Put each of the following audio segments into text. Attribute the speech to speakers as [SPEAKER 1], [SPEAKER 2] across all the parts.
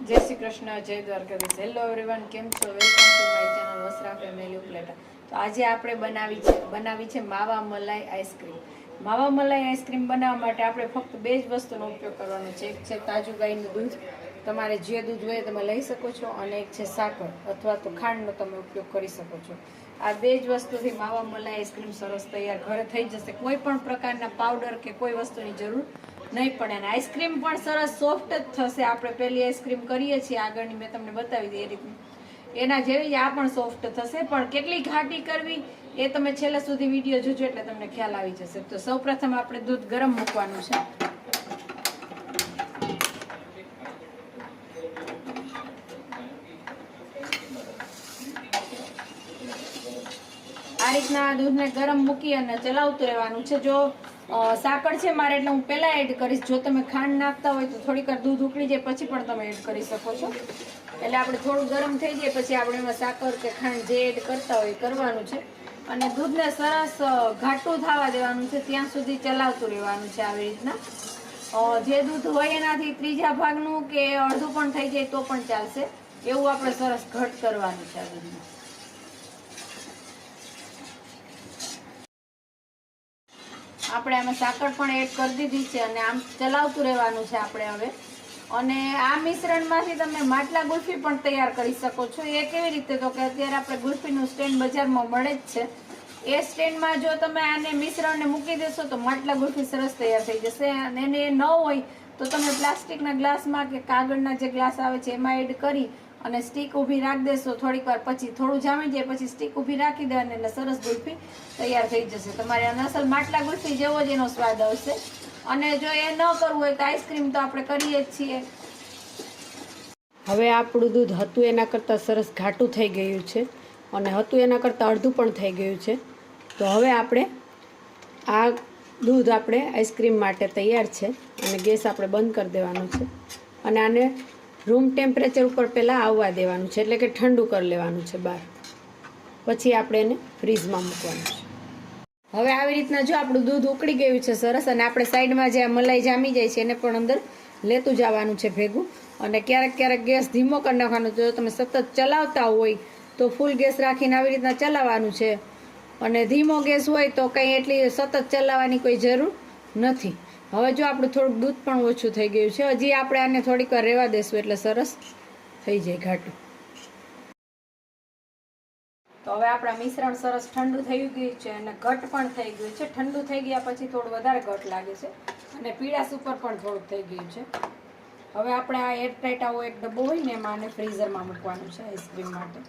[SPEAKER 1] જય શ્રી કૃષ્ણ, જય Dwarkadhish. Hello everyone કેમ છો? Welcome to my channel Vasra family platter તો આજે આપણે બનાવી છે બનાવી છે માવા મલાઈ આઈસ્ક્રીમ માવા મલાઈ આઈસ્ક્રીમ બનાવવા માટે આપણે ફક્ત બે જ વસ્તુનો ઉપયોગ કરવાનો છે. એક છે તાજું ગાયનું દૂધ. તમારે જે દૂધ હોય તમે લઈ શકો છો અને એક છે સાકર અથવા તો ખાંડનો તમે ઉપયોગ કરી શકો છો. આ બે જ વસ્તુથી માવા મલાઈ આઈસ્ક્રીમ સરસ તૈયાર ઘરે થઈ જશે. કોઈ પણ પ્રકારના પાવડર કે કોઈ વસ્તુની જરૂર નહીં પડે. અને આઈસ્ક્રીમ પણ સરસ સોફ્ટ જ થશે. આપણે પહેલી આઈસ્ક્રીમ કરીએ છીએ. આગળની મેં તમને બતાવી દીધી એ રીતની. એના જેવી આ પણ સોફ્ટ થશે. પણ કેટલી ઘાટી કરવી એ તમે છેલ્લે સુધી વીડિયો જોજો એટલે તમને ખ્યાલ આવી જશે. તો સૌપ્રથમ આપણે દૂધ ગરમ મૂકવાનું છે. આ રીતના દૂધને ગરમ મૂકી અને ચલાવતું રહેવાનું છે. જો સાકર છે મારે એટલે હું પહેલાં એડ કરીશ. જો તમે ખાંડ નાખતા હોય તો થોડીક વાર દૂધ ઉકળી જાય, પછી પણ તમે એડ કરી શકો છો. એટલે આપણે થોડું ગરમ થઈ જાય, પછી આપણે એમાં સાકર કે ખાંડ જે એડ કરતા હોય કરવાનું છે. અને દૂધને સરસ ઘાટું થવા દેવાનું છે. ત્યાં સુધી ચલાવતું રહેવાનું છે આવી રીતના. જે દૂધ હોય એનાથી ત્રીજા ભાગનું કે અડધું પણ થઈ જાય તો પણ ચાલશે. એવું આપણે સરસ ઘટ કરવાનું છે આ દૂધને આપણે આમાં સાકર પણ એડ કરી દીધી છે અને આમ ચલાવતું રહેવાનું છે આપણે હવે. અને આ મિશ્રણમાંથી તમે માટલા ગુલ્ફી પણ તૈયાર કરી શકો છો. એ કેવી રીતે? તો કે અત્યારે આપણે ગુલ્ફીનું સ્ટેન્ડ બજારમાં મળે જ છે. એ સ્ટેન્ડમાં જો તમે આને મિશ્રણને મૂકી દેશો તો માટલા ગુલ્ફી સરસ તૈયાર થઈ જશે. અને એને ન હોય તો તમે પ્લાસ્ટિકના ગ્લાસમાં કે કાગળના જે ગ્લાસ આવે છે એમાં એડ કરી અને સ્ટીક ઊભી રાખી દેશો. થોડીક વાર પછી થોડું જામી જાય પછી સ્ટીક ઊભી રાખી દેવાની એટલે સરસ ગુલ્ફી તૈયાર થઈ જશે. તમારે અસલ માટલા ગુલ્ફી જેવો જ એનો સ્વાદ આવશે. અને જો એ ન કરવું હોય તો આઈસ્ક્રીમ તો આપણે કરીએ જ છીએ. હવે આપણું દૂધ હતું એના કરતાં સરસ ઘાટું થઈ ગયું છે અને હતું એના કરતાં અડધું પણ થઈ ગયું છે. તો હવે આપણે આ દૂધ આપણે આઈસ્ક્રીમ માટે તૈયાર છે અને ગેસ આપણે બંધ કરી દેવાનો છે. અને આને રૂમ ટેમ્પરેચર ઉપર પહેલાં આવવા દેવાનું છે એટલે કે ઠંડુ કરી લેવાનું છે બહાર. પછી આપણે એને ફ્રીઝમાં મૂકવાનું છે. હવે આવી રીતના જો આપણું દૂધ ઉકળી ગયું છે સરસ અને આપણે સાઈડમાં જે મલાઈ જામી જાય છે એને પણ અંદર લેતું જવાનું છે ભેગું. અને ક્યારેક ક્યારેક ગેસ ધીમો કરી નાખવાનો જો તમે સતત ચલાવતા હોય તો ફૂલ ગેસ રાખીને આવી રીતના ચલાવવાનું છે. અને ધીમો ગેસ હોય તો કંઈ એટલી સતત ચલાવવાની કોઈ જરૂર નથી. હવે જો આપણું થોડુંક દૂધ પણ ઓછું થઈ ગયું છે. હજી આપણે આને થોડીક વાર રહેવા દેશું એટલે સરસ થઈ જાય ઘાટું. તો હવે આપણા મિશ્રણ સરસ ઠંડુ થઈ ગયું છે અને ઘટ પણ થઈ ગયું છે. ઠંડુ થઈ ગયા પછી થોડું વધારે ઘટ લાગે છે અને પીળાશ ઉપર પણ થોડુંક થઈ ગયું છે. હવે આપણે આ એરટાઈટ આવો એક ડબ્બો હોય ને એમાં ફ્રીઝરમાં મૂકવાનું છે આઈસ્ક્રીમ માટે.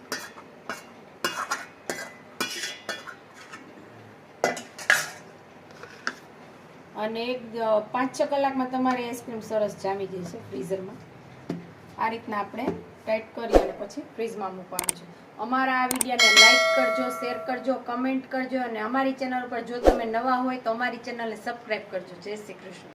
[SPEAKER 1] અને એક પાંચ છ કલાકમાં તમારી આઈસ્ક્રીમ સરસ જામી જશે ફ્રીઝરમાં. આ રીતના આપણે ટાઈટ કરી અને પછી ફ્રીઝમાં મૂકવાનું છે. અમારા આ વિડીયોને લાઇક કરજો શેર કરજો કમેન્ટ કરજો અને અમારી ચેનલ પર જો તમે નવા હોય તો અમારી ચેનલને સબસ્ક્રાઈબ કરજો. જય શ્રી કૃષ્ણ.